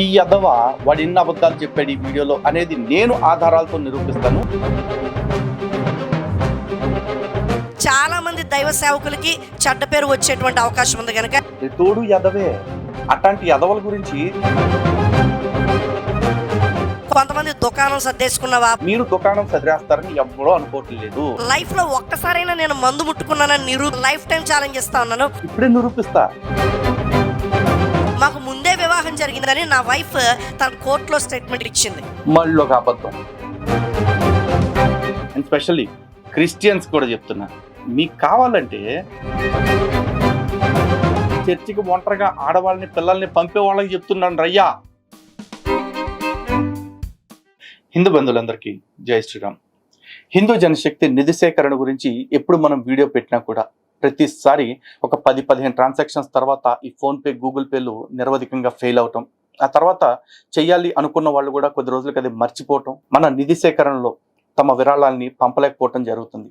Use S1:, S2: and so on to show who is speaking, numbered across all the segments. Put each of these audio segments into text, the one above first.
S1: ఈ యదవ వాడు ఎన్ని అబద్ధాలు చెప్పాడు ఈ వీడియోలో అనేది నేను ఆధారాలతో నిరూపిస్తాను.
S2: చాలా మంది దైవ సేవకులకి చెడ్డ పేరు వచ్చేటువంటి అవకాశం ఉంది కనుక
S1: తోడు యదవే అట్లాంటి యదవల గురించి
S2: కొంతమంది దుకాణం సర్దేసుకున్నవా?
S1: మీరు దుకాణం చదివేస్తారని ఎవ్వడో అనుకోవట్లేదు.
S2: లైఫ్లో ఒక్కసారైనా నేను మందు ముట్టుకున్నానని నిరూ లైఫ్ టైం ఛాలెంజ్ ఇస్తా ఉన్నాను.
S1: ఇప్పుడే నిరూపిస్తా.
S2: జరిగిందని నా వైఫ్ తన కోర్టులో స్టేట్మెంట్ ఇచ్చింది.
S1: మళ్ళీ ఒక అబద్ధం. అండ్ స్పెషల్లీ క్రిస్టియన్స్ కూడా చెప్తున్నా మీకు కావాలంటే చర్చికి ఒంటరిగా ఆడవాళ్ళని పిల్లల్ని పంపే వాళ్ళకి చెప్తున్నాను రయ్యా. హిందూ బంధువులందరికీ జై శ్రీరామ్. హిందూ జనశక్తి నిధి సేకరణ గురించి ఎప్పుడు మనం వీడియో పెట్టినా కూడా ప్రతిసారి ఒక పది పదిహేను ట్రాన్సాక్షన్స్ తర్వాత ఈ ఫోన్పే గూగుల్ పేలు నిరవధికంగా ఫెయిల్ అవటం. ఆ తర్వాత చేయాలి అనుకున్న వాళ్ళు కూడా కొద్ది రోజులకి అది మర్చిపోవటం. మన నిధి సేకరణలో తమ విరాళాలని పంపలేకపోవటం జరుగుతుంది.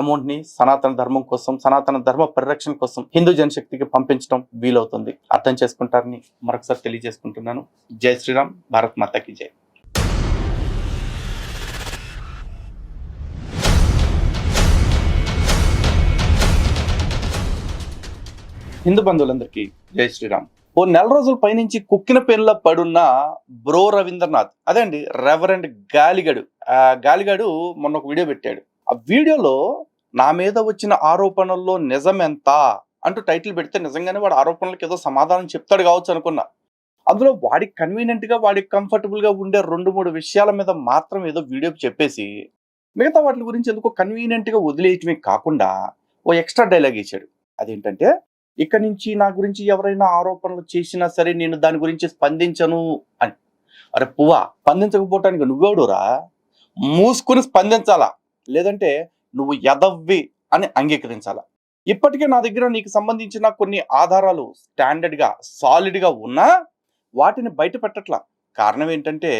S1: అమౌంట్ని సనాతన ధర్మం కోసం సనాతన ధర్మ పరిరక్షణ కోసం హిందూ జనశక్తికి పంపించడం వీలవుతుంది. అర్థం చేసుకుంటారని మరొకసారి తెలియజేసుకుంటున్నాను. జై శ్రీరామ్. భారత్ మాతకి జై. హిందూ బంధువులందరికీ జై శ్రీరామ్. ఓ నెల రోజుల పైనుంచి కుక్కిన పేర్ల పడున్న బ్రో రవీంద్రనాథ్ అదే అండి రెవరెండ్ గాలిగడు. ఆ గాలిగడు మొన్న ఒక వీడియో పెట్టాడు. ఆ వీడియోలో నా మీద వచ్చిన ఆరోపణల్లో నిజం ఎంత అంటూ టైటిల్ పెడితే నిజంగానే వాడు ఆరోపణలకు ఏదో సమాధానం చెప్తాడు కావచ్చు అనుకున్నా. అందులో వాడికి కన్వీనియంట్గా వాడికి కంఫర్టబుల్గా ఉండే రెండు మూడు విషయాల మీద మాత్రం ఏదో వీడియో చెప్పేసి మిగతా వాటి గురించి ఎందుకో కన్వీనియంట్గా వదిలేయటమే కాకుండా ఓ ఎక్స్ట్రా డైలాగ్ ఇచ్చాడు అదేంటంటే ఇక్కడి నుంచి నా గురించి ఎవరైనా ఆరోపణలు చేసినా సరే నేను దాని గురించి స్పందించను అని. అరే పువ్వా స్పందించకపోవటానికి నువ్వెవడురా? మూసుకుని స్పందించాలా? లేదంటే నువ్వు యదవ్వి అని అంగీకరించాలా? ఇప్పటికే నా దగ్గర నీకు సంబంధించిన కొన్ని ఆధారాలు స్టాండర్డ్గా సాలిడ్గా ఉన్నా వాటిని బయట పెట్టట్లా. కారణం ఏంటంటే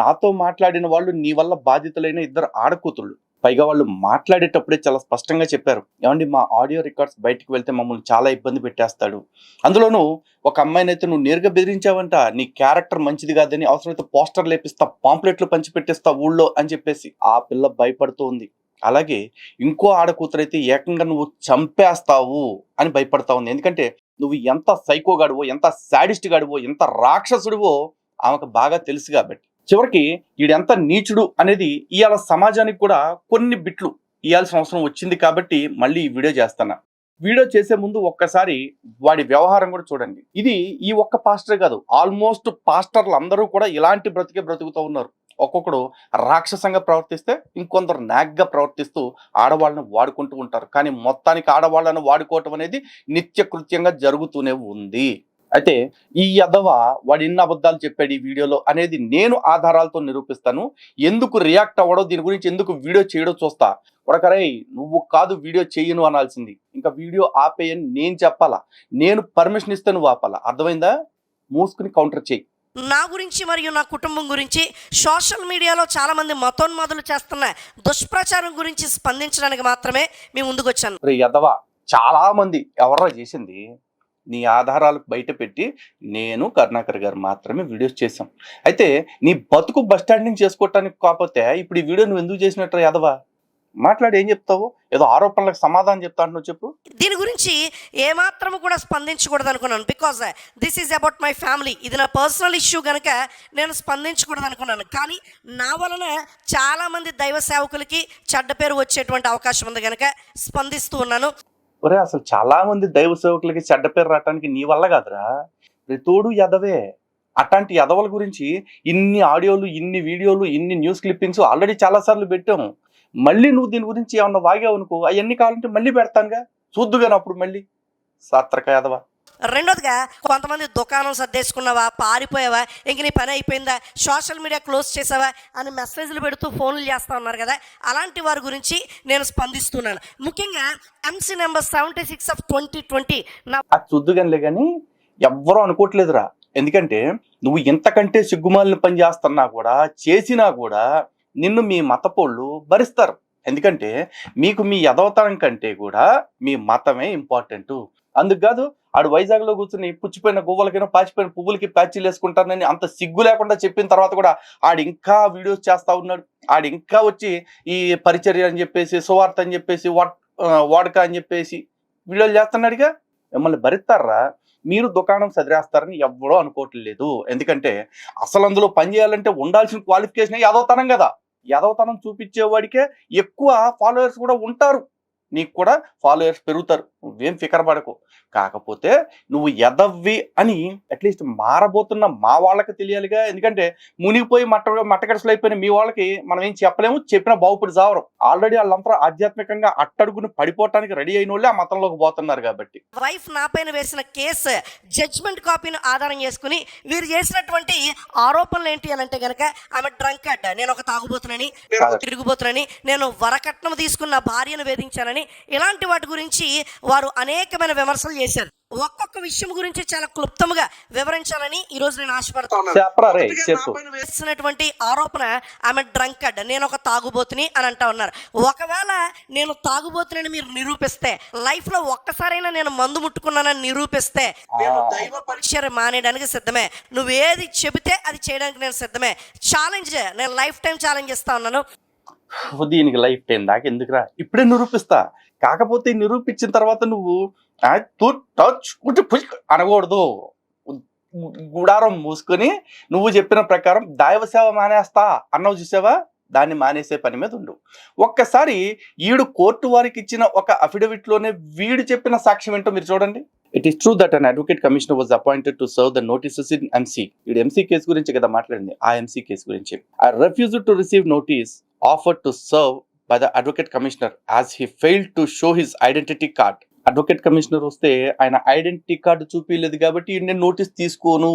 S1: నాతో మాట్లాడిన వాళ్ళు నీ వల్ల బాధితులైన ఇద్దరు ఆడకూతుళ్ళు. పైగా వాళ్ళు మాట్లాడేటప్పుడే చాలా స్పష్టంగా చెప్పారు. ఏమండి మా ఆడియో రికార్డ్స్ బయటికి వెళ్తే మమ్మల్ని చాలా ఇబ్బంది పెట్టేస్తాడు. అందులోనూ ఒక అమ్మాయినైతే నువ్వు నేరుగా బెదిరించావంట నీ క్యారెక్టర్ మంచిది కాదని అవసరమైతే పోస్టర్ లేపిస్తా పాంప్లెట్లు పంచి పెట్టేస్తా ఊళ్ళో అని చెప్పేసి. ఆ పిల్ల భయపడుతూ ఉంది. అలాగే ఇంకో ఆడకూతురైతే ఏకంగా నువ్వు చంపేస్తావు అని భయపడతా ఉంది. ఎందుకంటే నువ్వు ఎంత సైకోగాడివో ఎంత శాడిస్ట్ గాడువో ఎంత రాక్షసుడివో ఆమెకు బాగా తెలుసు కాబట్టి. చివరికి వీడెంత నీచుడు అనేది ఇవాళ సమాజానికి కూడా కొన్ని బిట్లు ఇవ్వాల్సిన అవసరం వచ్చింది కాబట్టి మళ్ళీ ఈ వీడియో చేస్తున్నా వీడియో చేసే ముందు ఒక్కసారి వాడి వ్యవహారం కూడా చూడండి. ఇది ఈ ఒక్క పాస్టర్ కాదు ఆల్మోస్ట్ పాస్టర్లు అందరూ కూడా ఇలాంటి బ్రతికే బ్రతుకుతూ ఉన్నారు. ఒక్కొక్కడు రాక్షసంగా ప్రవర్తిస్తే ఇంకొందరు నాగ్గా ప్రవర్తిస్తూ ఆడవాళ్ళని వాడుకుంటూ ఉంటారు. కానీ మొత్తానికి ఆడవాళ్ళను వాడుకోవటం అనేది నిత్యకృత్యంగా జరుగుతూనే ఉంది. అయితే ఈ యదవ వాడు ఎన్ని అబద్ధాలు చెప్పాడు ఈ వీడియోలో అనేది నేను ఆధారాలతో నిరూపిస్తాను. ఎందుకు రియాక్ట్ అవ్వడో దీని గురించి ఎందుకు వీడియో చేయడో చూస్తా. ఉడకరే నువ్వు కాదు వీడియో చేయను అనాల్సింది. ఇంకా వీడియో ఆపేయని నేను చెప్పాలా? నేను పర్మిషన్ ఇస్తే నువ్వు ఆపాలా? అర్థమైందా? మూసుకుని కౌంటర్ చేయి.
S2: నా గురించి మరియు నా కుటుంబం గురించి సోషల్ మీడియాలో చాలామంది మతోన్మాదులు చేస్తున్న దుష్ప్రచారం గురించి స్పందించడానికి మాత్రమే మేము ముందుకు వచ్చాను.
S1: రే యదవ చాలామంది ఎవరో చేసింది? నీ ఆధారాలు బయట పెట్టి నేను కరుణాకర్ గారు మాత్రమే వీడియోస్ చేశాం. అయితే నీ బతుకు బస్ స్టాండింగ్ చేసుకోవటానికి కాకపోతే ఇప్పుడు ఈ వీడియో నువ్వు ఎందుకు చేసినట్టు యాదవ? మాట్లాడి ఏం చెప్తావు? ఏదో ఆరోపణలకు సమాధానం చెప్తా అంటున్నావు చెప్పు.
S2: దీని గురించి ఏమాత్రము కూడా స్పందించకూడదు అనుకున్నాను because this is about my family ఇది నా పర్సనల్ ఇష్యూ కనుక నేను స్పందించకూడదు అనుకున్నాను కానీ నా వలన చాలా మంది దైవ సేవకులకి చెడ్డ పేరు వచ్చేటువంటి అవకాశం ఉంది కనుక స్పందిస్తూ ఉన్నాను.
S1: ఒరే అసలు చాలా మంది దైవ సేవకులకి చెడ్డ పేరు రావటానికి నీ వల్ల కాదురా. తోడు యదవే. అట్లాంటి యదవల గురించి ఇన్ని ఆడియోలు ఇన్ని వీడియోలు ఇన్ని న్యూస్ క్లిప్పింగ్స్ ఆల్రెడీ చాలా సార్లు పెట్టాము. మళ్ళీ నువ్వు దీని గురించి ఏమన్నా వాగావు అనుకో అవన్నీ కావాలంటే మళ్ళీ పెడతానుగా. చూద్దుగాను అప్పుడు మళ్ళీ. సాత్రక యదవ.
S2: రెండోదిగా కొంతమంది దుకాణం సర్దేసుకున్నావా పారిపోయావా ఇంక నీ పని అయిపోయిందా సోషల్ మీడియా క్లోజ్ చేసావా అని మెసేజ్లు పెడుతూ ఫోన్లు చేస్తూ ఉన్నారు కదా అలాంటి వారి గురించి నేను స్పందిస్తున్నాను. ముఖ్యంగా MC number seventy six of twenty twenty నా
S1: చూద్దుగానిలే కానీ ఎవ్వరూ అనుకోవట్లేదురా. ఎందుకంటే నువ్వు ఇంతకంటే సిగ్గుమాలిన పని చేస్తున్నా కూడా చేసినా కూడా నిన్ను మీ మతపోళ్ళు భరిస్తారు. ఎందుకంటే మీకు మీ యదవతనం కంటే కూడా మీ మతమే ఇంపార్టెంట్ అందుకు కాదు ఆడు వైజాగ్లో కూర్చుని పుచ్చిపోయిన గువ్వలకైనా పాచిపోయిన పువ్వులకి ప్యాచీలు వేసుకుంటానని అంత సిగ్గు లేకుండా చెప్పిన తర్వాత కూడా ఆడు ఇంకా వీడియోస్ చేస్తా ఉన్నాడు. ఆడు ఇంకా వచ్చి ఈ పరిచర్య అని చెప్పేసి సువార్త అని చెప్పేసి వాట్ వాడక అని చెప్పేసి వీడియోలు చేస్తున్నాడుగా. మిమ్మల్ని భరిస్తారా? మీరు దుకాణం సదిరేస్తారని ఎవడో అనుకోవట్లేదు. ఎందుకంటే అసలు అందులో పని చేయాలంటే ఉండాల్సిన క్వాలిఫికేషన్ యదవతనం కదా. యదవతనం చూపించేవాడికే ఎక్కువ ఫాలోయర్స్ కూడా ఉంటారు. నీకు కూడా ఫాలోయర్స్ పెరుగుతారు. నువ్వేం ఫికర్ పడకు. కాకపోతే నువ్వు ఎదవ్వి అని అట్లీస్ట్ మారబోతున్న మా వాళ్ళకి తెలియాలిగా. ఎందుకంటే మునిగిపోయి మట్ట మట్టగడసలు అయిపోయిన మీ వాళ్ళకి మనం ఏం చెప్పలేము. చెప్పిన బాగుపడి చావరు ఆల్రెడీ వాళ్ళంతా ఆధ్యాత్మికంగా అట్టడుగుని పడిపోవటానికి రెడీ అయిన వాళ్ళే ఆ మతంలోకి పోతున్నారు కాబట్టి.
S2: వైఫ్ నా పైన వేసిన కేసు జడ్జ్మెంట్ కాపీని ఆధారం చేసుకుని వీరు చేసినటువంటి ఆరోపణలు ఏంటి అని అంటే కనుక ఆమె డ్రంక్ అడ్డ. నేను ఒక తాగుబోతునని నేను ఒక తిరుగుబోతునని నేను వరకట్నం తీసుకున్న భార్యను వేధించానని ఇలాంటి వాటి గురించి వారు అనేకమైన విమర్శలు చేశారు. ఒక్కొక్క విషయం గురించి చాలా క్లుప్తముగా వివరించాలని ఈ రోజు నేను ఆశపడుతున్నాను ఆరోపణ ఆమె డ్రంక్ అడ్డ నేను ఒక తాగుబోతుని అని అంటా ఉన్నారు. ఒకవేళ నేను తాగుబోతునని మీరు నిరూపిస్తే లైఫ్లో ఒక్కసారైనా నేను మందు ముట్టుకున్నానని నిరూపిస్తే నేను దైవ పరిచయం మానేయడానికి సిద్ధమే. నువ్వు ఏది చెబితే అది చేయడానికి నేను సిద్ధమే. ఛాలెంజ్ నేను లైఫ్ టైం ఛాలెంజ్ ఇస్తా ఉన్నాను.
S1: దీనికి లైఫ్ టైం దాకా ఎందుకురా? ఇప్పుడే నిరూపిస్తా. కాకపోతే నిరూపించిన తర్వాత నువ్వు టచ్, అనకూడదు. గుడారం మూసుకొని నువ్వు చెప్పిన ప్రకారం దైవ సేవ మానేస్తా అన్నావు చూసావా? దాన్ని మానేసే పని మీద ఉండు. ఒక్కసారి ఈడు కోర్టు వారికి ఇచ్చిన ఒక అఫిడవిట్లోనే వీడు చెప్పిన సాక్ష్యం ఏంటో మీరు చూడండి. It is true that an advocate commissioner was appointed to serve the notices in MC ఇది ఎంసీ కేసు గురించి కదా మాట్లాడింది. ఆ ఎంసీ కేసు గురించి. I refuse to receive notice offer to serve by the advocate commissioner as he failed to show his identity card advocate commissioner వస్తే ఆయన identity card చూపించలేదు కాబట్టి నేను నోటీస్ తీసుకోను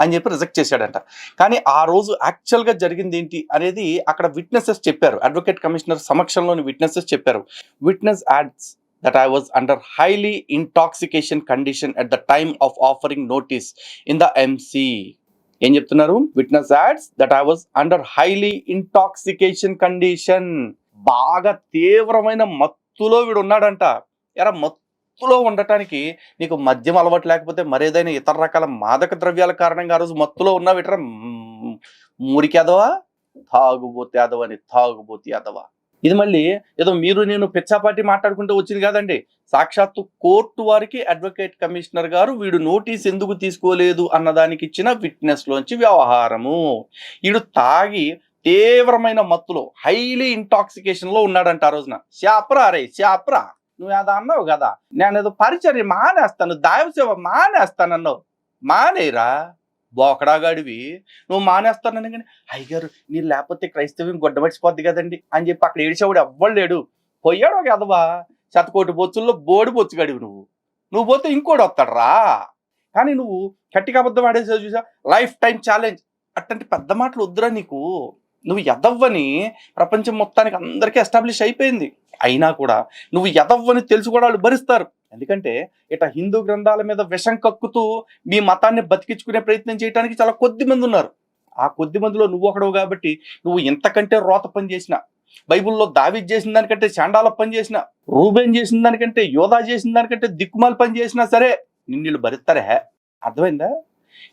S1: అని చెప్పి రిజెక్ట్ చేశాడంట. కానీ ఆ రోజు యాక్చువల్గా జరిగింది ఏంటి అనేది అక్కడ విట్నెసెస్ చెప్పారు. అడ్వకేట్ కమిషనర్ సమక్షంలోని విట్నెసెస్ చెప్పారు. Witness adds that I was under highly intoxication condition at the time of offering notice in the MC. ఏం చెప్తున్నారు? Witness adds that I was under highly intoxication condition బాగా తీవ్రమైన మత్తులో వీడు ఉన్నాడంట. ఎరా మత్తులో ఉండటానికి నీకు మద్యం అలవాటు లేకపోతే మరేదైనా ఇతర రకాల మాదక ద్రవ్యాల కారణంగా ఆ రోజు మత్తులో ఉన్నావు ఇట్రా మురికేదవా తాగుబోతే అదవని తాగుబోతే అదవా ఇది మళ్ళీ ఏదో మీరు నేను పిచ్చాపాటి మాట్లాడుకుంటూ వచ్చింది కాదండి. సాక్షాత్తు కోర్టు వారికి అడ్వకేట్ కమిషనర్ గారు వీడు నోటీస్ ఎందుకు తీసుకోలేదు అన్నదానికి ఇచ్చిన విట్నెస్లోంచి వ్యవహారము. వీడు తాగి తీవ్రమైన మత్తులో హైలీ ఇంటాక్సికేషన్లో ఉన్నాడంట ఆ రోజున. శాప్రా రే శాప్రా నువ్వు ఏదో అన్నావు కదా. నేను ఏదో పరిచర్య మానేస్తాను దైవసేవ మానేస్తానన్నావు. మానేరా? బోకడాగాడివి. నువ్వు మానేస్తానని కానీ అయ్యగారు మీరు లేకపోతే క్రైస్తవ్యం గొడ్డమర్చిపోద్ది కదండి అని చెప్పి అక్కడ ఏడిచేవాడు ఎవ్వడు లేడు. పోయాడు ఒక ఎదవా శతకోటి బొచ్చుల్లో బోడి బొచ్చు గడివి నువ్వు. నువ్వు పోతే ఇంకోటి వస్తాడు రా. కానీ నువ్వు గట్టిగా అబద్ధం ఆడేసా చూసా లైఫ్ టైం ఛాలెంజ్. అట్లాంటి పెద్ద మాటలు వద్దురా నీకు. నువ్వు ఎదవ్వని ప్రపంచం మొత్తానికి అందరికీ ఎస్టాబ్లిష్ అయిపోయింది. అయినా కూడా నువ్వు ఎదవ్వని తెలుసు కూడా వాళ్ళు భరిస్తారు. ఎందుకంటే ఇట హిందూ గ్రంథాల మీద విషం కక్కుతూ మీ మతాన్ని బతికించుకునే ప్రయత్నం చేయడానికి చాలా కొద్ది మంది ఉన్నారు. ఆ కొద్ది మందిలో నువ్వు ఒకడవు కాబట్టి నువ్వు ఇంతకంటే రోత పని చేసిన బైబిల్లో దావిద్ చేసిన దానికంటే చాండాల పని చేసిన రూబేన్ చేసిన దానికంటే యోధా చేసిన దానికంటే దిక్కుమాల పని చేసినా సరే నిన్ను భరిస్తారే. అర్థమైందా?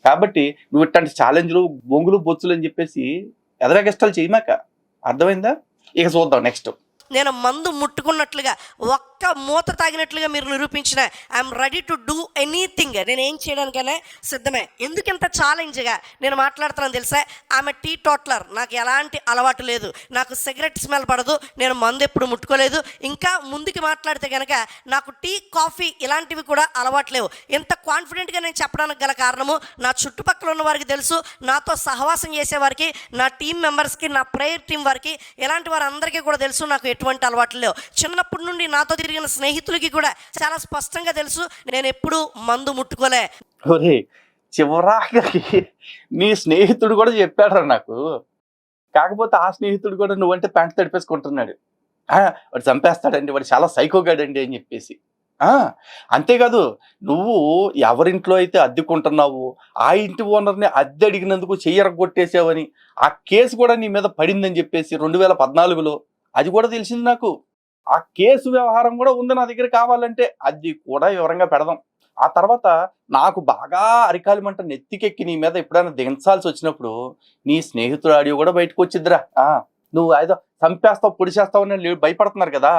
S1: కాబట్టి నువ్వు ఇట్లాంటి ఛాలెంజ్లు బొంగులు బొచ్చులు అని చెప్పేసి ఎదరగష్టాలు చేయమాక? అర్థమైందా? ఇక చూద్దాం నెక్స్ట్
S2: నేను మందు ముట్టుకున్నట్లుగా ఒక్క మూత తాగినట్లుగా మీరు నిరూపించిన I'm ready to do anything. నేను ఏం చేయడానికైనా సిద్ధమే. ఎందుకు ఇంత ఛాలెంజ్గా నేను మాట్లాడుతున్నాను తెలుసా? ఆమె టీ టోట్లర్. నాకు ఎలాంటి అలవాటు లేదు. నాకు సిగరెట్ స్మెల్ పడదు. నేను మందు ఎప్పుడు ముట్టుకోలేదు. ఇంకా ముందుకు మాట్లాడితే కనుక నాకు టీ కాఫీ ఇలాంటివి కూడా అలవాటు లేవు. ఇంత కాన్ఫిడెంట్గా నేను చెప్పడానికి గల కారణము నా చుట్టుపక్కల ఉన్న వారికి తెలుసు. నాతో సహవాసం చేసేవారికి నా టీం మెంబర్స్కి నా ప్రేయర్ టీం వారికి ఇలాంటి వారందరికీ కూడా తెలుసు నాకు ఎటువంటి అలవాట్లు లేవు. చిన్నప్పటి నుండి నాతో తిరిగిన స్నేహితులకి కూడా చాలా స్పష్టంగా తెలుసు నేను ఎప్పుడూ మందు ముట్టుకోలే.
S1: ఒరే చివరాఖరికి నీ స్నేహితుడు కూడా చెప్పాడు నాకు. కాకపోతే ఆ స్నేహితుడు కూడా నువ్వంటే ప్యాంట్ తడిపేసుకుంటున్నాడు. వాడు చంపేస్తాడండి వాడు చాలా సైకోగాడండి అని చెప్పేసి. అంతేకాదు నువ్వు ఎవరింట్లో అయితే అద్దెకుంటున్నావు ఆ ఇంటి ఓనర్ని అద్దె అడిగినందుకు చెయ్యరగొట్టేసావని ఆ కేసు కూడా నీ మీద పడిందని చెప్పేసి రెండు వేల పద్నాలుగులో అది కూడా తెలిసింది నాకు. ఆ కేసు వ్యవహారం కూడా ఉంది నా దగ్గర కావాలంటే అది కూడా వివరంగా పెడదాం. ఆ తర్వాత నాకు బాగా అరికాలి మంట నెత్తికెక్కి నీ మీద ఎప్పుడైనా దించాల్సి వచ్చినప్పుడు నీ స్నేహితుడు ఆడియో కూడా బయటకు వచ్చిద్దిరా. ఆ, నువ్వు ఏదో చంపేస్తావు పొడిచేస్తావు అని భయపడుతున్నారు కదా.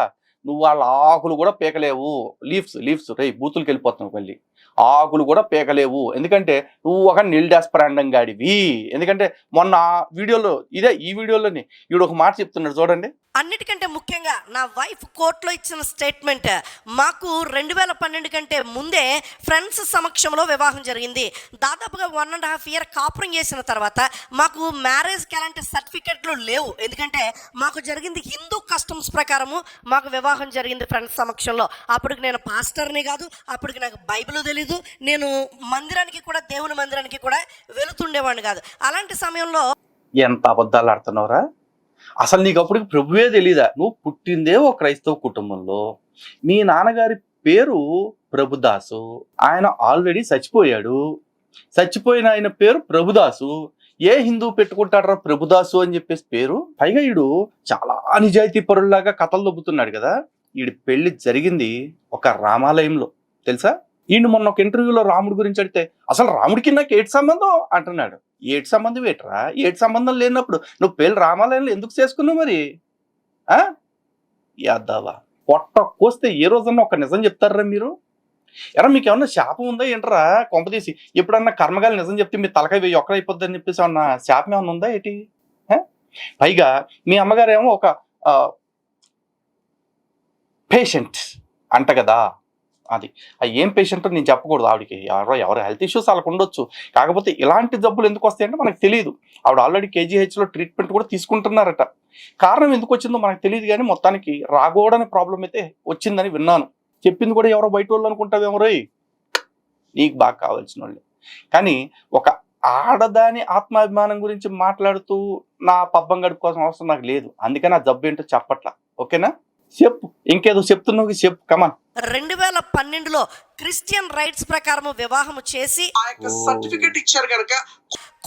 S1: నువ్వు వాళ్ళ ఆకులు కూడా పీకలేవు. లీవ్స్ లీవ్స్ రే బూతులకి వెళ్ళిపోతున్నావు మళ్ళీ. ఆకులు కూడా పీకలేవు. ఎందుకంటే నువ్వు ఒక నిల్డాస్ ప్రాండం గాడివి. ఎందుకంటే మొన్న వీడియోలో ఇదే ఈ వీడియోలోని ఈడు ఒక మాట చెప్తున్నాడు చూడండి.
S2: అన్నిటికంటే ముఖ్యంగా నా వైఫ్ కోర్టులో ఇచ్చిన స్టేట్మెంట్ మాకు రెండు వేల పన్నెండు కంటే ముందే ఫ్రెండ్స్ సమక్షంలో వివాహం జరిగింది. దాదాపుగా వన్ అండ్ హాఫ్ ఇయర్ కాపురం చేసిన తర్వాత మాకు మ్యారేజ్కి ఎలాంటి సర్టిఫికెట్లు లేవు. ఎందుకంటే మాకు జరిగింది హిందూ కస్టమ్స్ ప్రకారము మాకు వివాహం జరిగింది ఫ్రెండ్స్ సమక్షంలో. అప్పటికి నేను పాస్టర్ని కాదు అప్పటికి నాకు బైబిల్ తెలీదు. నేను మందిరానికి కూడా దేవుని మందిరానికి కూడా వెళుతుండేవాడిని కాదు. అలాంటి సమయంలో
S1: ఎంత అబద్ధాలు ఆడుతున్నావురా? అసలు నీకు అప్పటికి ప్రభువే తెలీదా? నువ్వు పుట్టిందే ఓ క్రైస్తవ కుటుంబంలో. మీ నాన్నగారి పేరు ప్రభుదాసు. ఆయన ఆల్రెడీ చచ్చిపోయాడు. చచ్చిపోయిన ఆయన పేరు ప్రభుదాసు. ఏ హిందూ పెట్టుకుంటాడరా ప్రభుదాసు అని చెప్పేసి పేరు? పైగా ఈడు చాలా నిజాయితీ పరుల్లాగా కథలు దొబ్బుతున్నాడు కదా. ఈడి పెళ్ళి జరిగింది ఒక రామాలయంలో. తెలుసా? ఈయన మొన్న ఒక ఇంటర్వ్యూలో రాముడి గురించి అడిగితే అసలు రాముడికి నాకు ఏటి సంబంధం? అంటున్నాడు. ఏటి సంబంధం ఏట్రా? ఏటి సంబంధం లేనప్పుడు నువ్వు పెళ్ళి రామాలయంలో ఎందుకు చేసుకున్నావు మరి? ఆ? యాదవా పొట్ట కోస్తే ఏ రోజన్నా ఒక నిజం చెప్తారా మీరు? ఎరా మీకు ఏమన్నా శాపం ఉందా ఏంట్రా? కొంపదీసి ఎప్పుడన్నా కర్మగాలి నిజం చెప్తే మీ తలకాయ వెయ్యి ఒక్కడైపోద్ది అని చెప్పేసి ఏమన్నా శాపం ఏమన్నా ఉందా ఏంటి? పైగా మీ అమ్మగారు ఏమో ఒక పేషెంట్ అంట కదా. అది. అది ఏం పేషెంట్ నేను చెప్పకూడదు ఆవిడకి. ఎవరో ఎవరు హెల్త్ ఇష్యూస్ వాళ్ళకు ఉండొచ్చు. కాకపోతే ఇలాంటి జబ్బులు ఎందుకు వస్తాయంటే మనకు తెలియదు. ఆవిడ ఆల్రెడీ కేజీహెచ్లో ట్రీట్మెంట్ కూడా తీసుకుంటున్నారట. కారణం ఎందుకు వచ్చిందో మనకు తెలియదు కానీ మొత్తానికి రాగోడని ప్రాబ్లం అయితే వచ్చిందని విన్నాను. చెప్పింది కూడా ఎవరో బయట వాళ్ళు అనుకుంటావేమో రోయ్. నీకు బాగా కావాల్సిన వాళ్ళే కానీ ఒక ఆడదాని ఆత్మాభిమానం గురించి మాట్లాడుతూ నా పబ్బం గడుపు కోసం అవసరం నాకు లేదు. అందుకని ఆ జబ్బు ఏంటో చెప్పట్లా. ఓకేనా? చెప్పు. ఇంకేదో చెప్తున్నావు చెప్పు. కమాన్
S2: రెండు వేల పన్నెండులో క్రిస్టియన్ రైట్స్ ప్రకారము వివాహము చేసి
S3: ఆ యొక్క సర్టిఫికెట్ ఇచ్చారు కనుక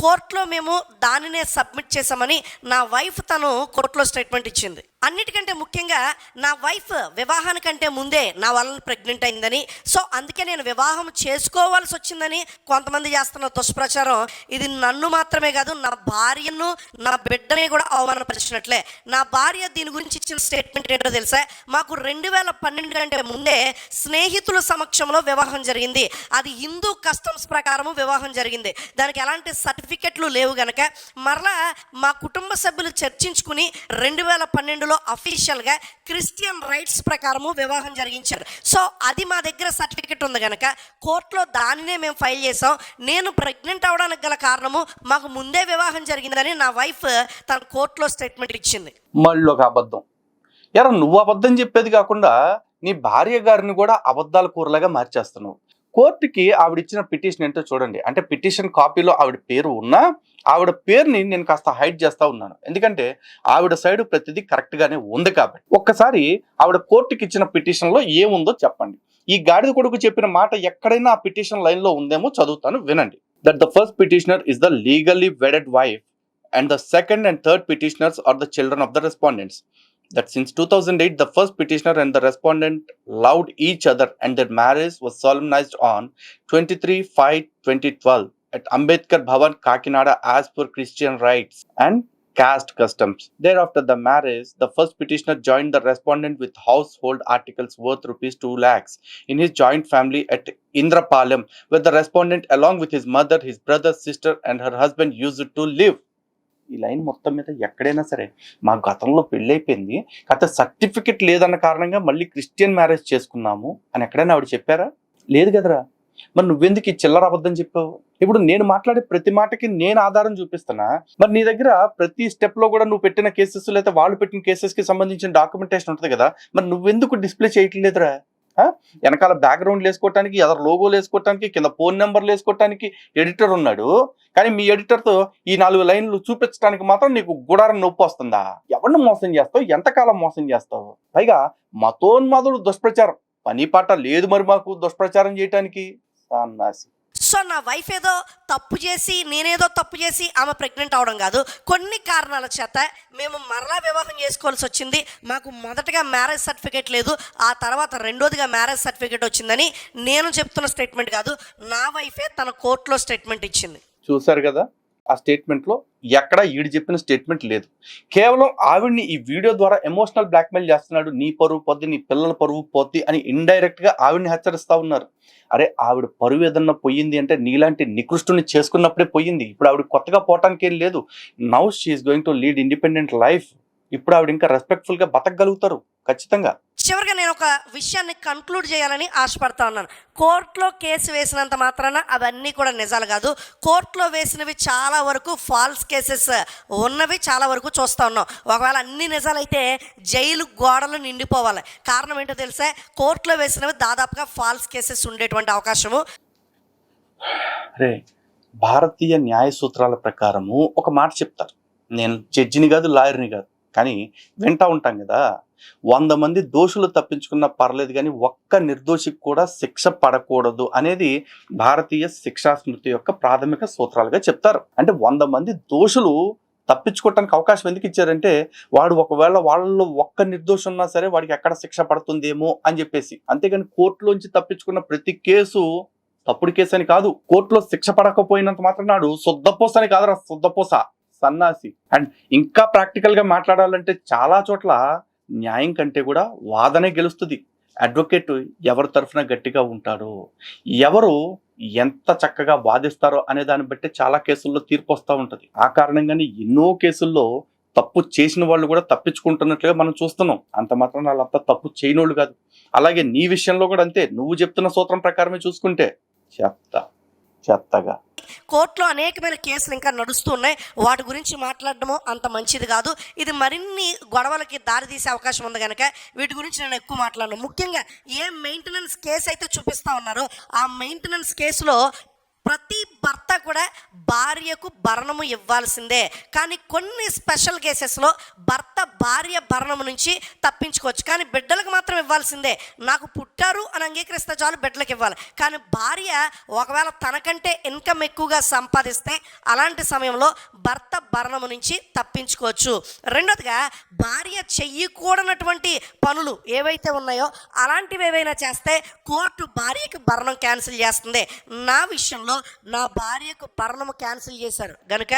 S2: కోర్టులో మేము దానినే సబ్మిట్ చేసామని నా వైఫ్ తను కోర్టులో స్టేట్మెంట్ ఇచ్చింది. అన్నిటికంటే ముఖ్యంగా నా వైఫ్ వివాహానికంటే ముందే నా వలన ప్రెగ్నెంట్ అయిందని సో అందుకే నేను వివాహం చేసుకోవాల్సి వచ్చిందని కొంతమంది చేస్తున్న దుష్ప్రచారం. ఇది నన్ను మాత్రమే కాదు నా భార్యను నా బిడ్డని కూడా అవమానపరిచినట్లే. నా భార్య దీని గురించి ఇచ్చిన స్టేట్మెంట్ ఏంటో తెలుసా? మాకు రెండు వేల పన్నెండు కంటే ముందే స్నేహితుల సమక్షంలో వివాహం జరిగింది. అది హిందూ కస్టమ్స్ ప్రకారము వివాహం జరిగింది. దానికి ఎలాంటి సర్టిఫికెట్లు లేవు గనక మరలా మా కుటుంబ సభ్యులు చర్చించుకుని రెండు వేల పన్నెండులో అఫీషియల్గా క్రిస్టియన్ రైట్స్ ప్రకారము వివాహం జరిగించారు. సో అది మా దగ్గర సర్టిఫికెట్ ఉంది గనక కోర్టులో దానినే మేము ఫైల్ చేసాం నేను ప్రెగ్నెంట్ అవడానికి గల కారణము మాకు ముందే వివాహం జరిగిందని నా వైఫ్ తన కోర్టులో స్టేట్మెంట్ ఇచ్చింది.
S1: మళ్ళీ ఒక అబద్ధం. ఎరా నువ్వు అబద్ధం చెప్పేది కాకుండా నీ భార్య గారిని కూడా అబద్ధాల కూరలాగా మార్చేస్తున్నావు. కోర్టుకి ఆవిడ ఇచ్చిన పిటిషన్ ఏంటో చూడండి. అంటే పిటిషన్ కాపీలో ఆవిడ పేరు ఉన్నా ఆవిడ పేరుని నేను కాస్త హైడ్ చేస్తా ఉన్నాను. ఎందుకంటే ఆవిడ సైడ్ ప్రతిదీ కరెక్ట్గానే ఉంది కాబట్టి. ఒక్కసారి ఆవిడ కోర్టుకి ఇచ్చిన పిటిషన్లో ఏముందో చెప్పండి. ఈ గాడిద కొడుకు చెప్పిన మాట ఎక్కడైనా ఆ పిటిషన్ లైన్లో ఉందేమో చదువుతాను వినండి. That the first petitioner is the legally wedded wife and the second and third petitioners are the children of the respondents That since 2008, the first petitioner and the respondent loved each other, and their marriage was solemnized on 23 5 2012 at Ambedkar Bhavan, Kakinada, as per Christian rites and caste customs. Thereafter, the marriage, the first petitioner joined the respondent with household articles worth rupees 2 lakhs in his joint family at Indrapalam, where the respondent, along with his mother, his brother, sister, and her husband, used to live. ఈ line మొత్తం మీద ఎక్కడైనా సరే మా గతంలో పెళ్ళైపోయింది కాకపోతే certificate లేదన్న కారణంగా మళ్ళీ క్రిస్టియన్ మ్యారేజ్ చేసుకున్నాము అని ఎక్కడైనా ఆవిడ చెప్పారా? లేదు కదరా. మరి నువ్వెందుకు ఈ చిల్లర అబద్ధం చెప్పావు? ఇప్పుడు నేను మాట్లాడే ప్రతి మాటకి నేను ఆధారం చూపిస్తున్నా. మరి నీ దగ్గర ప్రతి స్టెప్లో కూడా నువ్వు పెట్టిన కేసెస్ లేదా వాళ్ళు పెట్టిన కేసెస్కి సంబంధించిన డాక్యుమెంటేషన్ ఉంటుంది కదా. మరి నువ్వెందుకు డిస్ప్లే చేయట్లేదురా? వెనకాల బ్యాక్గ్రౌండ్లు వేసుకోవటానికి ఎదరు లోగోలు వేసుకోవటానికి కింద ఫోన్ నెంబర్లు వేసుకోవటానికి ఎడిటర్ ఉన్నాడు. కానీ మీ ఎడిటర్తో ఈ నాలుగు లైన్లు చూపించడానికి మాత్రం నీకు గుడారం నొప్పి వస్తుందా? ఎవరిని మోసం చేస్తావు? ఎంతకాలం మోసం చేస్తావు? పైగా మతోన్మాదుడు దుష్ప్రచారం. పని పాట లేదు మరి మాకు దుష్ప్రచారం చేయటానికి. సన్నాసి.
S2: సో నా వైఫ్ ఏదో తప్పు చేసి నేనేదో తప్పు చేసి ఆమె ప్రెగ్నెంట్ అవడం కాదు. కొన్ని కారణాల చేత మేము మరలా వివాహం చేసుకోవాల్సి వచ్చింది. మాకు మొదటగా మ్యారేజ్ సర్టిఫికేట్ లేదు. ఆ తర్వాత రెండోదిగా మ్యారేజ్ సర్టిఫికేట్ వచ్చిందని నేను చెప్తున్న స్టేట్మెంట్ కాదు. నా వైఫే తన కోర్టులో స్టేట్మెంట్ ఇచ్చింది.
S1: చూశారు కదా? ఆ స్టేట్మెంట్లో ఎక్కడ ఈడు చెప్పిన స్టేట్మెంట్ లేదు. కేవలం ఆవిడ్ని ఈ వీడియో ద్వారా ఎమోషనల్ బ్లాక్మెయిల్ చేస్తున్నాడు. నీ పరువు పొద్దు నీ పిల్లల పరువు పోద్ది అని ఇండైరెక్ట్గా ఆవిడ్ని హెచ్చరిస్తా ఉన్నారు. అరే ఆవిడ పరువు ఏదన్నా పోయింది అంటే నీలాంటి నికృష్టుని చేసుకున్నప్పుడే పోయింది. ఇప్పుడు ఆవిడ కొత్తగా పోవటానికి ఏం లేదు. Now she's going to lead independent life ఇప్పుడు ఆవిడ ఇంకా రెస్పెక్ట్ఫుల్గా బతకగలుగుతారు. ఖచ్చితంగా.
S2: చివరిగా నేను ఒక విషయాన్ని కన్క్లూడ్ చేయాలని ఆశపడతా ఉన్నాను. కోర్టులో కేసు వేసినంత మాత్రాన అవన్నీ కూడా నిజాలు కాదు. కోర్టులో వేసినవి చాలా వరకు ఫాల్స్ కేసెస్ ఉన్నవి చాలా వరకు చూస్తూ ఉన్నాం. ఒకవేళ అన్ని నిజాలైతే జైలు గోడలు నిండిపోవాలి. కారణం ఏంటో తెలుసా? కోర్టులో వేసినవి దాదాపుగా ఫాల్స్ కేసెస్ ఉండేటువంటి అవకాశము.
S1: అరే భారతీయ న్యాయ సూత్రాల ప్రకారము ఒక మాట చెప్తారు. నేను జడ్జిని కాదు లాయర్ని కాదు. కానీ వింటా ఉంటాం కదా. వంద మంది దోషులు తప్పించుకున్నా పర్లేదు కానీ ఒక్క నిర్దోషికి కూడా శిక్ష పడకూడదు అనేది భారతీయ శిక్షా స్మృతి యొక్క ప్రాథమిక సూత్రాలుగా చెప్తారు. అంటే వంద మంది దోషులు తప్పించుకోవటానికి అవకాశం ఎందుకు ఇచ్చారంటే వాడు ఒకవేళ వాళ్ళలో ఒక్క నిర్దోషం ఉన్నా సరే వాడికి ఎక్కడ శిక్ష పడుతుందేమో అని చెప్పేసి. అంతేగాని కోర్టులోంచి తప్పించుకున్న ప్రతి కేసు తప్పుడు కేసు అని కాదు. కోర్టులో శిక్ష పడకపోయినంత మాత్రం నాడు శుద్ధపోస అని కాదురా శుద్ధపోస సన్నాసి. అండ్ ఇంకా ప్రాక్టికల్గా మాట్లాడాలంటే చాలా చోట్ల న్యాయం కంటే కూడా వాదనే గెలుస్తుంది. అడ్వకేట్ ఎవరి తరఫున గట్టిగా ఉంటాడో ఎవరు ఎంత చక్కగా వాదిస్తారో అనే దాన్ని బట్టి చాలా కేసుల్లో తీర్పు వస్తూ ఉంటుంది. ఆ కారణంగానే ఎన్నో కేసుల్లో తప్పు చేసిన వాళ్ళు కూడా తప్పించుకుంటున్నట్లుగా మనం చూస్తున్నాం. అంత మాత్రం వాళ్ళంతా తప్పు చేయనోళ్ళు కాదు. అలాగే నీ విషయంలో కూడా అంతే. నువ్వు చెప్తున్న సూత్రం ప్రకారమే చూసుకుంటే. చెత్త. చెత్తగా.
S2: కోర్టులో అనేకమైన కేసులు ఇంకా నడుస్తున్నాయి. వాటి గురించి మాట్లాడడము అంత మంచిది కాదు. ఇది మరిన్ని గొడవలకి దారితీసే అవకాశం ఉంది కనుక వీటి గురించి నేను ఎక్కువ మాట్లాడను. ముఖ్యంగా ఏ మెయింటెనెన్స్ కేసు అయితే చూపిస్తా ఉన్నారో ఆ మెయింటెనెన్స్ కేసులో ప్రతి భర్త కూడా భార్యకు భరణము ఇవ్వాల్సిందే. కానీ కొన్ని స్పెషల్ కేసెస్లో భర్త భార్య భరణము నుంచి తప్పించుకోవచ్చు. కానీ బిడ్డలకు మాత్రం ఇవ్వాల్సిందే. నాకు పుట్టారు అని అంగీకరిస్తే చాలు బిడ్డలకు ఇవ్వాలి. కానీ భార్య ఒకవేళ తనకంటే ఇన్కమ్ ఎక్కువగా సంపాదిస్తే అలాంటి సమయంలో భర్త భరణము నుంచి తప్పించుకోవచ్చు. రెండోదిగా భార్య చెయ్యకూడనటువంటి పనులు ఏవైతే ఉన్నాయో అలాంటివి ఏవైనా చేస్తే కోర్టు భార్యకు భరణం క్యాన్సిల్ చేస్తుంది. నా విషయంలో నా భార్యకు భరణము క్యాన్సిల్ చేశారు. గనుక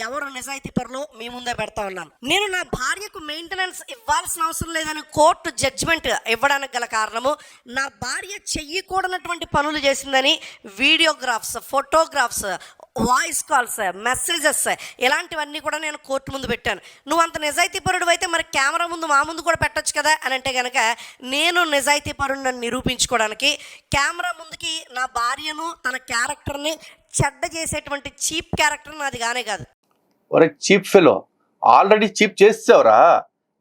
S2: ఎవరు నిజాయితీ పరులు మీ ముందే పెడతా ఉన్నాను నేను నా భార్యకు మెయింటెనెన్స్ ఇవ్వాల్సిన అవసరం లేదని కోర్టు జడ్జిమెంట్ ఇవ్వడానికి గల కారణము నా భార్య చెయ్యకూడనటువంటి పనులు చేసిందని videographs photographs voice calls messages ఇలాంటివన్నీ కూడా నేను కోర్టు ముందు పెట్టాను. నువ్వు అంత నిజాయితీ పరుడు అయితే మరి కెమెరా ముందు మా ముందు కూడా పెట్టొచ్చు కదా అని అంటే కనుక నేను నిజాయితీ నన్ను నిరూపించుకోవడానికి కెమెరా ముందుకి నా భార్యను తన క్యారెక్టర్ని చెడ్డ చేసేటువంటి చీప్ క్యారెక్టర్ నాది కానే కాదు.
S1: ఒరే చీప్ ఫెలో ఆల్రెడీ చీప్ చేసావురా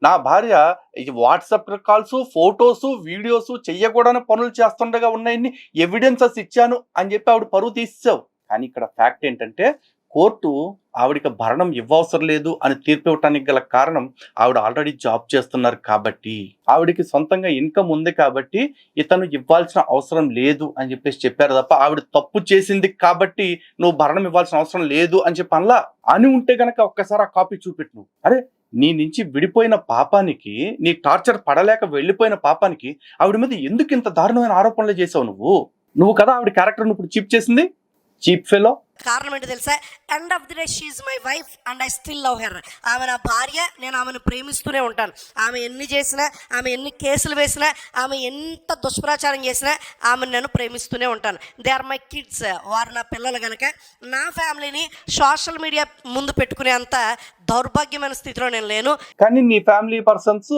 S1: నా భార్య ఈ వాట్సాప్ కాల్స్ ఫొటోస్ వీడియోస్ చెయ్యకూడని పనులు చేస్తుండగా ఉన్నాయని ఎవిడెన్సెస్ ఇచ్చాను అని చెప్పి ఆవిడ పరువు తీసావు కానీ ఇక్కడ ఫ్యాక్ట్ ఏంటంటే కోర్టు ఆవిడకి భరణం ఇవ్వవసరం లేదు అని తీర్పు ఇవ్వటానికి గల కారణం ఆవిడ ఆల్రెడీ జాబ్ చేస్తున్నారు కాబట్టి ఆవిడకి సొంతంగా ఇన్కమ్ ఉంది కాబట్టి ఇతను ఇవ్వాల్సిన అవసరం లేదు అని చెప్పేసి చెప్పారు తప్ప ఆవిడ తప్పు చేసింది కాబట్టి నువ్వు భరణం ఇవ్వాల్సిన అవసరం లేదు అని చెప్పి అనలా? అని ఉంటే గనక ఒక్కసారి ఆ కాపీ చూపెట్టు. నువ్వు అరే నీ నుంచి విడిపోయిన పాపానికి నీ టార్చర్ పడలేక వెళ్ళిపోయిన పాపానికి ఆవిడ మీద ఎందుకు ఇంత దారుణమైన ఆరోపణలు చేసావు నువ్వు? నువ్వు కదా ఆవిడ క్యారెక్టర్ ఇప్పుడు చీప్ చేసింది? Cheap fellow.
S2: కారణం ఏంటో తెలుసా? End of the day she's my wife and I still love her ఆమె నా భార్య నేను ఆమెను ప్రేమిస్తూనే ఉంటాను. ఆమె ఎన్ని చేసినా ఆమె ఎన్ని కేసులు వేసినా ఆమె ఎంత దుష్ప్రచారం చేసినా ఆమెను నేను ప్రేమిస్తూనే ఉంటాను. దే ఆర్ మై కిడ్స్ వారు నా పిల్లలు కనుక నా ఫ్యామిలీని సోషల్ మీడియా ముందు పెట్టుకునే అంత దౌర్భాగ్యమైన స్థితిలో నేను లేను.
S1: కానీ నీ ఫ్యామిలీ పర్సన్స్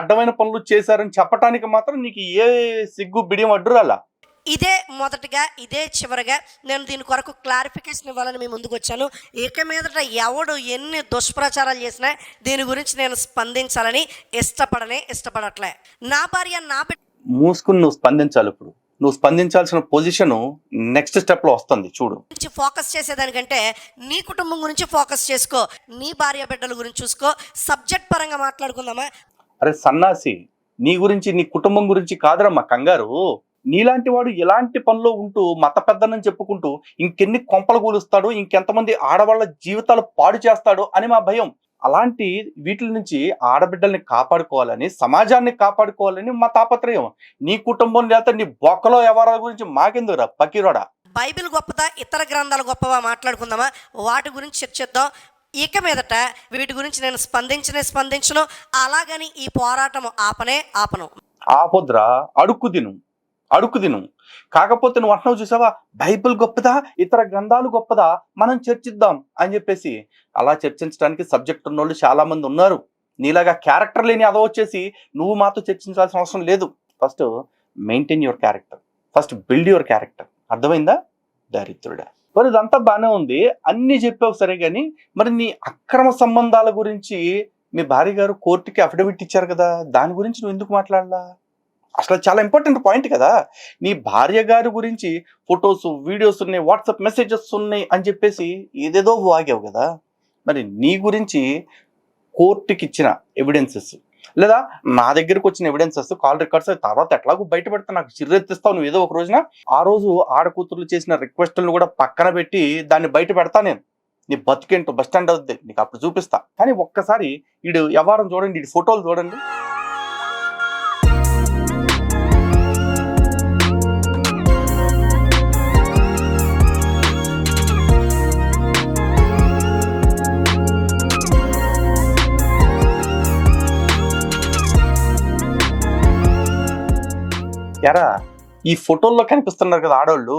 S1: అడ్డమైన పనులు చేశారని చెప్పటానికి మాత్రం నీకు ఏ సిగ్గు బిడియం అడ్డురాలా?
S2: ఇదే మొదటగా ఇదే చివరిగా నేను దీని కొరకు క్లారిఫికేషన్ ఇవ్వాలని మీ ముందుకు వచ్చాను. ఇక మీదట ఎవడు ఎన్ని దుష్ప్రచారాలు చేసినా దీని గురించి నేను స్పందించాలని ఇష్టపడనే ఇష్టపడట్లే. నా భార్య నా బిడ్డ
S1: మూసుకుని నువ్వు స్పందించాలి ఇప్పుడు. నువ్వు స్పందించాల్సిన పొజిషన్ నెక్స్ట్ స్టెప్లో వస్తుంది చూడు.
S2: గురించి ఫోకస్ చేసేదానికంటే నీ కుటుంబం గురించి ఫోకస్ చేసుకో నీ భార్య బిడ్డల గురించి చూసుకో సబ్జెక్ట్ పరంగా మాట్లాడుకుందామా?
S1: అరే సన్నాసి నీ గురించి నీ కుటుంబం గురించి కాదురమ్మా కంగారు. నీలాంటి వాడు ఎలాంటి పనిలో ఉంటూ మత పెద్దనని చెప్పుకుంటూ ఇంకెన్ని కొంపలు కూలుస్తాడు ఇంకెంతమంది ఆడవాళ్ళ జీవితాలు పాడు చేస్తాడు అని మా భయం. అలాంటి వీటి నుంచి ఆడబిడ్డల్ని కాపాడుకోవాలని సమాజాన్ని కాపాడుకోవాలని మా తాపత్రయం. నీ కుటుంబం లేకపోతే నీ బొక్కలో ఎవరి గురించి మాకెందుకురా పకీరోడా?
S2: బైబిల్ గొప్పదా? ఇతర గ్రంథాలు గొప్పవా? మాట్లాడుకుందామా? వాటి గురించి చర్చిద్దాం ఇక మీదట వీటి గురించి నేను స్పందించనే స్పందించను. అలాగని ఈ పోరాటం ఆపనే ఆపను.
S1: ఆపొద్దురా అడుక్కు తిను. అడుక్కు తిను. కాకపోతే నువ్వు అంటున్నావు చూసావా? బైబిల్ గొప్పదా? ఇతర గ్రంథాలు గొప్పదా? మనం చర్చిద్దాం అని చెప్పేసి అలా చర్చించడానికి సబ్జెక్ట్ ఉన్నోళ్ళు చాలా మంది ఉన్నారు. నీలాగా క్యారెక్టర్ లేని అదో వచ్చేసి నువ్వు మాతో చర్చించాల్సిన అవసరం లేదు. First maintain your character. First build your character. అర్థమైందా? దరిద్రుడా. మరి ఇదంతా బాగానే ఉంది. అన్ని చెప్పావు సరే కానీ మరి నీ అక్రమ సంబంధాల గురించి మీ భార్య గారు కోర్టుకి అఫిడవిట్ ఇచ్చారు కదా? దాని గురించి నువ్వు ఎందుకు మాట్లాడలా? అసలు చాలా ఇంపార్టెంట్ పాయింట్ కదా. నీ భార్య గారి గురించి ఫొటోస్ వీడియోస్ ఉన్నాయి వాట్సాప్ మెసేజెస్ ఉన్నాయి అని చెప్పేసి ఏదేదో వాగావు కదా. మరి నీ గురించి కోర్టుకి ఇచ్చిన ఎవిడెన్సెస్ లేదా నా దగ్గరకు వచ్చిన ఎవిడెన్సెస్ కాల్ రికార్డ్స్ తర్వాత ఎట్లాగో బయట పెడతా నాకు చిర్రెత్తిస్తావు నువ్వు ఏదో ఒక రోజున ఆ రోజు ఆడకూతురు చేసిన రిక్వెస్ట్లను కూడా పక్కన పెట్టి దాన్ని బయట పెడతా నేను. నీ బతికేంటో బస్ స్టాండ్ అవుద్ది నీకు అప్పుడు చూపిస్తా. కానీ ఒక్కసారి వీడు వ్యవహారం చూడండి వీడి ఫోటోలు చూడండి. ఎరా ఈ ఫోటోల్లో కనిపిస్తున్నారు కదా ఆడవాళ్ళు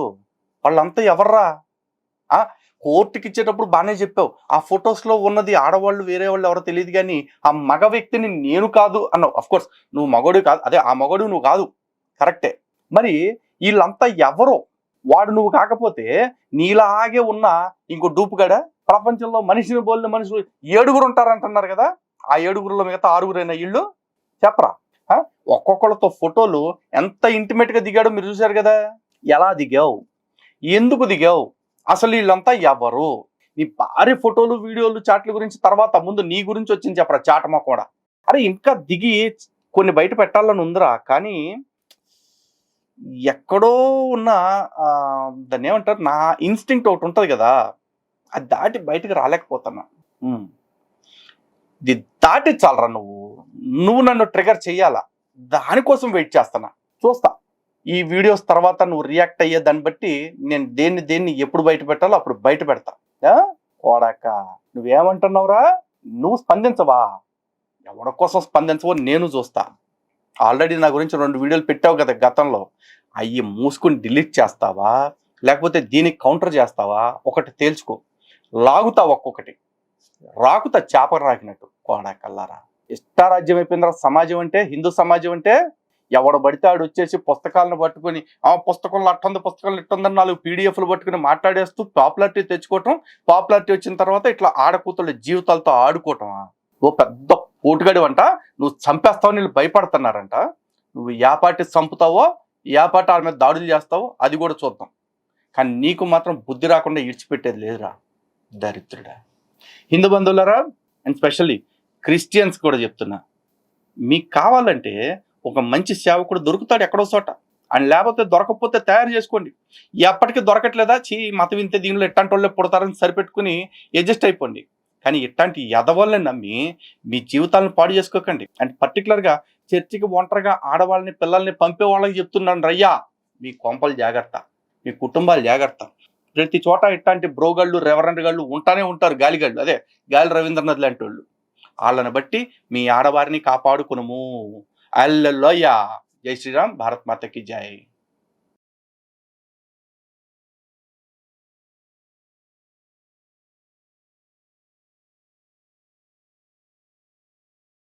S1: వాళ్ళంతా ఎవర్రా? ఆ కోర్టుకి ఇచ్చేటప్పుడు బాగానే చెప్పావు. ఆ ఫొటోస్లో ఉన్నది ఆడవాళ్ళు వేరే వాళ్ళు ఎవరో తెలియదు కానీ ఆ మగ వ్యక్తిని నేను కాదు అన్నావు. అఫ్ కోర్స్ నువ్వు మగోడు కాదు అదే ఆ మగోడు నువ్వు కాదు. కరెక్టే మరి వీళ్ళంతా ఎవరో? వాడు నువ్వు కాకపోతే నీలాగే ఉన్న ఇంకో డూపుగాడ? ప్రపంచంలో మనిషిని బోలిన మనుషులు ఏడుగురు ఉంటారంటున్నారు కదా? ఆ ఏడుగురులో మిగతా ఆరుగురైన ఇళ్ళు చెప్పరా? ఒక్కొక్కళ్ళతో ఫోటోలు ఎంత ఇంటిమేట్గా దిగాడో మీరు చూశారు కదా? ఎలా దిగావు? ఎందుకు దిగావు? అసలు వీళ్ళంతా ఎవరు? నీ భారీ ఫోటోలు వీడియోలు చాట్ల గురించి తర్వాత ముందు నీ గురించి వచ్చింది చెప్పరా చాటమా కూడా. అరే ఇంకా దిగి కొన్ని బయట పెట్టాలని ఉందిరా కానీ ఎక్కడో ఉన్న దాన్ని ఏమంటారు? నా ఇన్స్టింక్ట్ ఒకటి ఉంటుంది కదా అది దాటి బయటకు రాలేకపోతున్నా. ఇది దాటి చాలరా నువ్వు. నువ్వు నన్ను ట్రిగర్ చెయ్యాలా? దానికోసం వెయిట్ చేస్తున్నా. చూస్తా. ఈ వీడియోస్ తర్వాత నువ్వు రియాక్ట్ అయ్యే దాన్ని బట్టి నేను దేన్ని దేన్ని ఎప్పుడు బయట పెట్టాలో అప్పుడు బయట పెడతా. కోడాక నువ్వేమంటున్నావురా? నువ్వు స్పందించవా? ఎవడి కోసం స్పందించవో నేను చూస్తా. ఆల్రెడీ నా గురించి రెండు వీడియోలు పెట్టావు కదా గతంలో. అవి మూసుకుని డిలీట్ చేస్తావా? లేకపోతే దీనికి కౌంటర్ చేస్తావా? ఒకటి తేల్చుకో. లాగుతా ఒక్కొక్కటి. రాకుతా చేప రాకినట్టు. కోడాకల్లారా ఇష్టారాజ్యం తర్వాత సమాజం అంటే హిందూ సమాజం అంటే ఎవడు పడితే ఆడు వచ్చేసి పుస్తకాలను పట్టుకొని ఆ పుస్తకంలో అట్టుంది పుస్తకాలు ఇట్టుందని నాలుగు పీడిఎఫ్లు పట్టుకుని మాట్లాడేస్తూ పాపులారిటీ తెచ్చుకోవటం. పాపులారిటీ వచ్చిన తర్వాత ఇట్లా ఆడకూతుల జీవితాలతో ఆడుకోవటం. ఓ పెద్ద పోటుగడి అంట నువ్వు చంపేస్తావు నీళ్ళు భయపడుతున్నారంట. నువ్వు ఏ పార్టీ చంపుతావో ఏ పార్టీ వాళ్ళ మీద దాడులు చేస్తావో అది కూడా చూద్దాం. కానీ నీకు మాత్రం బుద్ధి రాకుండా ఇడిచిపెట్టేది లేదురా దరిద్రుడా. హిందూ బంధువులరా అండ్ స్పెషల్లీ క్రిస్టియన్స్ కూడా చెప్తున్నా. మీకు కావాలంటే ఒక మంచి సేవకుడు దొరుకుతాడు ఎక్కడో చోట. అండ్ లేకపోతే దొరకకపోతే తయారు చేసుకోండి. ఎప్పటికీ దొరకట్లేదా? చీ మతం వింతే దీనిలో ఎట్టాంటి వాళ్ళే పుడతారని సరిపెట్టుకుని అడ్జస్ట్ అయిపోండి. కానీ ఇట్లాంటి ఎదవాళ్ళని నమ్మి మీ జీవితాలను పాడు చేసుకోకండి. అండ్ పర్టికులర్గా చర్చికి ఒంటరిగా ఆడవాళ్ళని పిల్లల్ని పంపే వాళ్ళకి చెప్తున్నాను రయ్యా మీ కొంపలు జాగ్రత్త. మీ కుటుంబాలు జాగ్రత్త. ప్రతి చోట ఇట్లాంటి బ్రోగాళ్ళు రెవరెండ్ గాళ్ళు ఉంటానే ఉంటారు గాలిగాళ్ళు. అదే గాలి రవీంద్రనాథ్ లాంటి వాళ్ళు. వాళ్ళని బట్టి మీ ఆడవారిని కాపాడుకునము. అల్లెల్లోయ్యా జై శ్రీరామ్. భారత్ మాతకి జై.